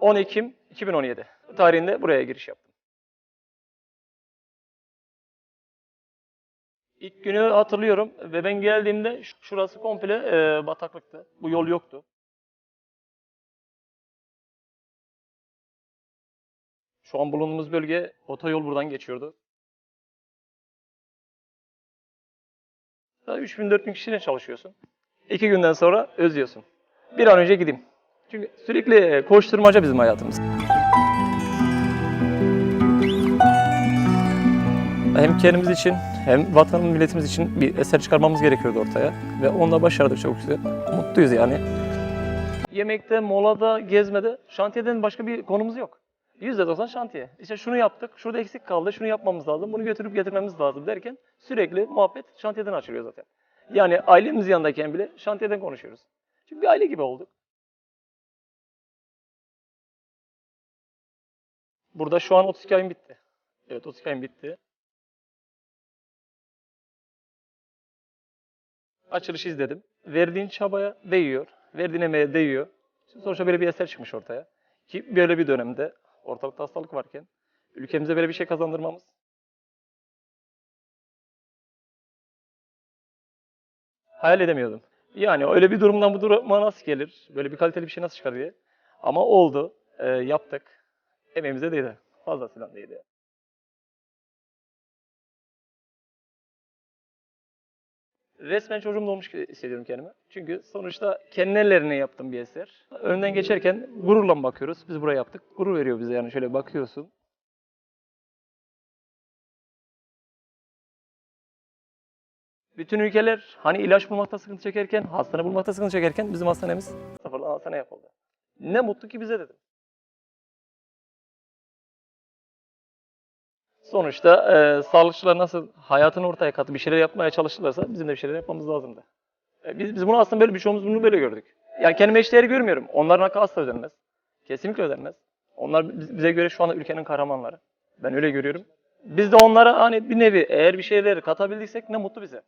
10 Ekim 2017 tarihinde buraya giriş yaptım. İlk günü hatırlıyorum ve ben geldiğimde şurası komple e, bataklıktı. Bu yol yoktu. Şu an bulunduğumuz bölge otoyol buradan geçiyordu. Daha 3000-4000 kişiyle çalışıyorsun. İki günden sonra özlüyorsun. Bir an önce gideyim. Çünkü sürekli koşturmaca bizim hayatımız. Hem kendimiz için hem vatan milletimiz için bir eser çıkarmamız gerekiyordu ortaya. Ve onunla başardık çok güzel. Mutluyuz yani. Yemekte, molada, gezmede şantiyeden başka bir konumuz yok. %90 şantiye. İşte şunu yaptık, şurada eksik kaldı, şunu yapmamız lazım, bunu götürüp getirmemiz lazım derken sürekli muhabbet şantiyeden açılıyor zaten. Yani ailemiz yanındayken bile şantiyeden konuşuyoruz. Çünkü bir aile gibi olduk. Burada şu an 32 ayım bitti. Evet 32 ayım bitti. Açılışı izledim. Verdiğin çabaya değiyor. Verdiğin emeğe değiyor. Şimdi sonuçta böyle bir eser çıkmış ortaya. Ki böyle bir dönemde ortalıkta hastalık varken ülkemize böyle bir şey kazandırmamız hayal edemiyordum. Yani öyle bir durumdan bu duruma nasıl gelir? Böyle bir kaliteli bir şey nasıl çıkar diye. Ama oldu. e, yaptık. Emeğimize değdi. Fazlasıyla değdi. Resmen çocuğum gibi hissediyorum kendimi. Çünkü sonuçta kendi ellerine yaptığım bir eser. Önden geçerken gururla bakıyoruz. Biz buraya yaptık. Gurur veriyor bize yani şöyle bakıyorsun. Bütün ülkeler hani ilaç bulmakta sıkıntı çekerken, hastane bulmakta sıkıntı çekerken bizim hastanemiz sıfırdan hastane yapıldı. Ne mutlu ki bize dedim. Sonuçta e, sağlıkçılar nasıl hayatını ortaya katıp bir şeyler yapmaya çalıştılarsa bizim de bir şeyler yapmamız lazımdı. E, biz, biz bunu aslında böyle bir olduğumuzu bunu böyle gördük. Yani kendime eşdeğeri görmüyorum. Onların hakkı asla ödenmez. Kesinlikle ödenmez. Onlar biz- bize göre şu anda ülkenin kahramanları. Ben öyle görüyorum. Biz de onlara hani bir nevi eğer bir şeyler katabildiysek ne mutlu bize.